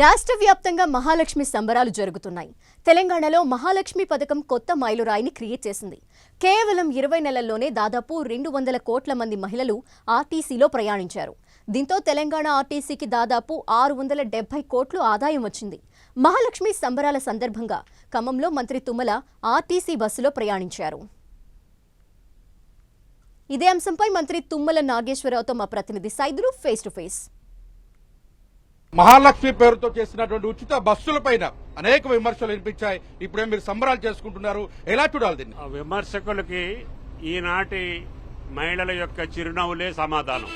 రాష్ట్ర వ్యాప్తంగా మహాలక్ష్మి సంబరాలు జరుగుతున్నాయి. తెలంగాణలో మహాలక్ష్మి పథకం కొత్త మైలురాయిని క్రియేట్ చేసింది. కేవలం ఇరవై నెలల్లోనే దాదాపు రెండు వందల కోట్ల మంది మహిళలు ఆర్టీసీలో ప్రయాణించారు. దీంతో తెలంగాణ ఆర్టీసీకి దాదాపు ఆరు వందల డెబ్బై కోట్లు ఆదాయం వచ్చింది. మహాలక్ష్మి సంబరాల సందర్భంగా ఖమ్మంలో మంత్రి తుమ్మల ఆర్టీసీ బస్సులో ప్రయాణించారు. ఇదే అంశంపై మంత్రి తుమ్మల నాగేశ్వరరావుతో మా ప్రతినిధి Saidulu face to face Mahalakshmi పేరుతో చేసినటువంటి ఉచిత బస్సుల పైన అనేక విమర్శలు వినిపించాయి. ఇప్పుడే మీరు సంబరాలు చేసుకుంటున్నారు? ఎలా చూడాలి దీన్ని? ఆ విమర్శకులకి ఈనాటి మహిళల యొక్క చిరునవ్వులే సమాధానం.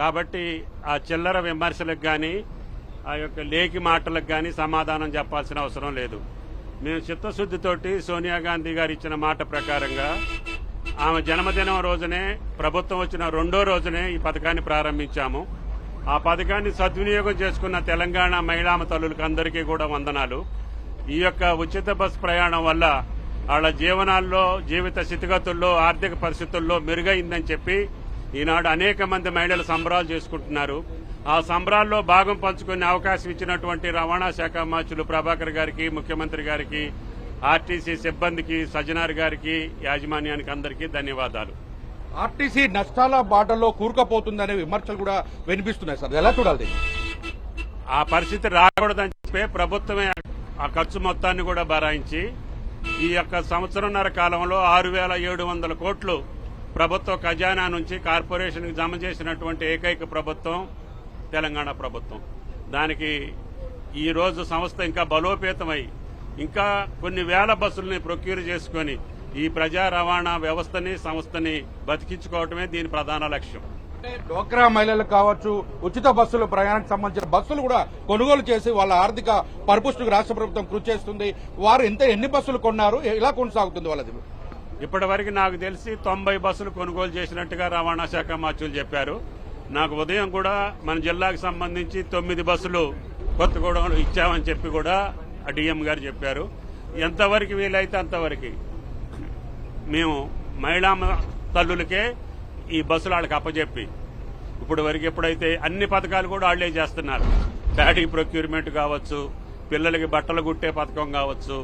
కాబట్టి ఆ చిల్లర విమర్శలకు కానీ ఆ యొక్క లేకి మాటలకు కానీ సమాధానం చెప్పాల్సిన అవసరం లేదు. మేము చిత్తశుద్ధితోటి సోనియా గాంధీ గారు ఇచ్చిన మాట ప్రకారంగా ఆమె జన్మదినం రోజునే ప్రభుత్వం వచ్చిన రెండో రోజునే ఈ పథకాన్ని ప్రారంభించాము. ఆ పథకాన్ని సద్వినియోగం చేసుకున్న తెలంగాణ మహిళామ తల్లులకు అందరికీ కూడా వందనాలు. ఈ యొక్క ఉచిత బస్ ప్రయాణం వల్ల వాళ్ళ జీవనాల్లో జీవిత స్థితిగతుల్లో ఆర్థిక పరిస్థితుల్లో మెరుగైందని చెప్పి ఈనాడు అనేక మంది మహిళలు సంబరాలు చేసుకుంటున్నారు. ఆ సంబరాల్లో భాగం పంచుకునే అవకాశం ఇచ్చినటువంటి రవాణా శాఖ మంత్రులు ప్రభాకర్ గారికి ముఖ్యమంత్రి గారికి ఆర్టీసీ సిబ్బందికి సజ్జనార్ గారికి యాజమాన్యానికి అందరికీ ధన్యవాదాలు. ఆర్టీసీ నష్టాల బాటలో కూరుకుపోతుందనే విమర్శలు కూడా వినిపిస్తున్నాయి సార్. ఎలా చూడాలి? ఆ పరిస్థితి రాకూడదని చెప్పే ప్రభుత్వమే ఆ ఖర్చు మొత్తాన్ని కూడా భరాయించి ఈ యొక్క సంవత్సరంన్నర కాలంలో ఆరు వేల ఏడు వందల కోట్లు ప్రభుత్వ ఖజానా నుంచి కార్పొరేషన్కి జమ చేసినటువంటి ఏకైక ప్రభుత్వం తెలంగాణ ప్రభుత్వం. దానికి ఈ రోజు సంస్థ ఇంకా బలోపేతమై ఇంకా కొన్ని వేల బస్సుల్ని ప్రొక్యూర్ చేసుకొని ఈ ప్రజా రవాణా వ్యవస్థని సంస్థని బతికించుకోవటమే దీని ప్రధాన లక్ష్యం. డోక్రా మహిళలకు కావచ్చు ఉచిత బస్సుల ప్రయాణానికి సంబంధించిన బస్సులు కూడా కొనుగోలు చేసి వాళ్ళ ఆర్థిక పరిపుష్టికి రాష్ట్ర ప్రభుత్వం కృషి చేస్తుంది. వారు ఎంత ఎన్ని బస్సులు కొన్నారు ఎలా కొనసాగుతుంది వాళ్ళది? ఇప్పటి వరకు నాకు తెలిసి తొంభై బస్సులు కొనుగోలు చేసినట్టుగా రవాణా శాఖ మార్చులు చెప్పారు. నాకు ఉదయం కూడా మన జిల్లాకు సంబంధించి తొమ్మిది బస్సులు కొత్తగూడెంలో ఇచ్చామని చెప్పి కూడా ఆ డిఎం గారు చెప్పారు. ఎంతవరకు వీలైతే అంతవరకు. మేము మహిళా తల్లులకే ఈ బస్సులు వాళ్ళకి అప్పచెప్పి ఇప్పుడు వరకు ఎప్పుడైతే అన్ని పథకాలు కూడా వాళ్ళే చేస్తున్నారు. ప్యాడీ ప్రొక్యూర్మెంట్ కావచ్చు పిల్లలకి బట్టలు కుట్టే పథకం కావచ్చు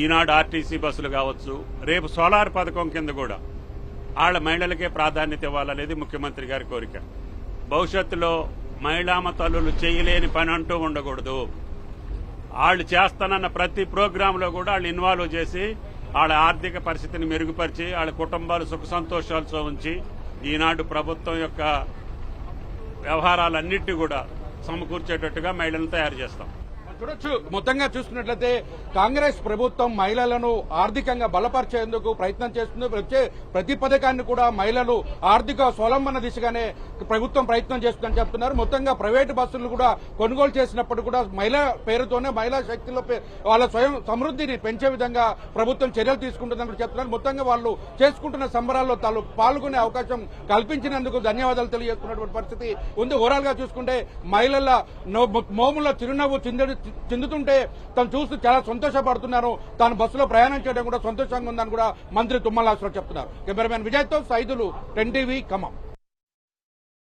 ఈనాడు ఆర్టీసీ బస్సులు కావచ్చు రేపు సోలార్ పథకం కింద కూడా వాళ్ళ మహిళలకే ప్రాధాన్యత ఇవ్వాలనేది ముఖ్యమంత్రి గారి కోరిక. భవిష్యత్తులో మహిళామ తల్లులు చేయలేని పని అంటూ ఉండకూడదు. వాళ్ళు చేస్తానన్న ప్రతి ప్రోగ్రాంలో కూడా వాళ్ళు ఇన్వాల్వ్ చేసి వాళ్ళ ఆర్థిక పరిస్థితిని మెరుగుపరిచి వాళ్ళ కుటుంబాలు సుఖ సంతోషాలతో ఉంచి ఈనాడు ప్రభుత్వం యొక్క వ్యవహారాలన్నింటినీ కూడా సమకూర్చేటట్టుగా మహిళలను తయారు చేస్తాం. చూడొచ్చు. మొత్తంగా చూసుకున్నట్లయితే కాంగ్రెస్ ప్రభుత్వం మహిళలను ఆర్థికంగా బలపరిచేందుకు ప్రయత్నం చేస్తుంది. వచ్చే ప్రతి పథకాన్ని కూడా మహిళలు ఆర్థిక స్వలంబన దిశగానే ప్రభుత్వం ప్రయత్నం చేస్తుందని చెప్తున్నారు. మొత్తంగా ప్రైవేటు బస్సులు కూడా కొనుగోలు చేసినప్పుడు కూడా మహిళా పేరుతోనే మహిళా శక్తిలో వాళ్ళ స్వయం సమృద్ధిని పెంచే విధంగా ప్రభుత్వం చర్యలు తీసుకుంటుందని కూడా చెప్తున్నారు. మొత్తంగా వాళ్ళు చేసుకుంటున్న సంబరాల్లో తాను పాల్గొనే అవకాశం కల్పించినందుకు ధన్యవాదాలు తెలియజేస్తున్నటువంటి పరిస్థితి ఉంది. ఓవరాల్గా చూసుకుంటే మహిళల మోముల చిరునవ్వు చిందడి చెందుతుంటే తను చూస్తూ చాలా సంతోషపడుతున్నారు. తాను బస్సులో ప్రయాణం చేయడం కూడా సంతోషంగా ఉందని కూడా మంత్రి తుమ్మల చెప్తున్నారు. కెమెరామెన్ విజయ్తో సైదులు టెన్ టీవీ ఖమ్మం.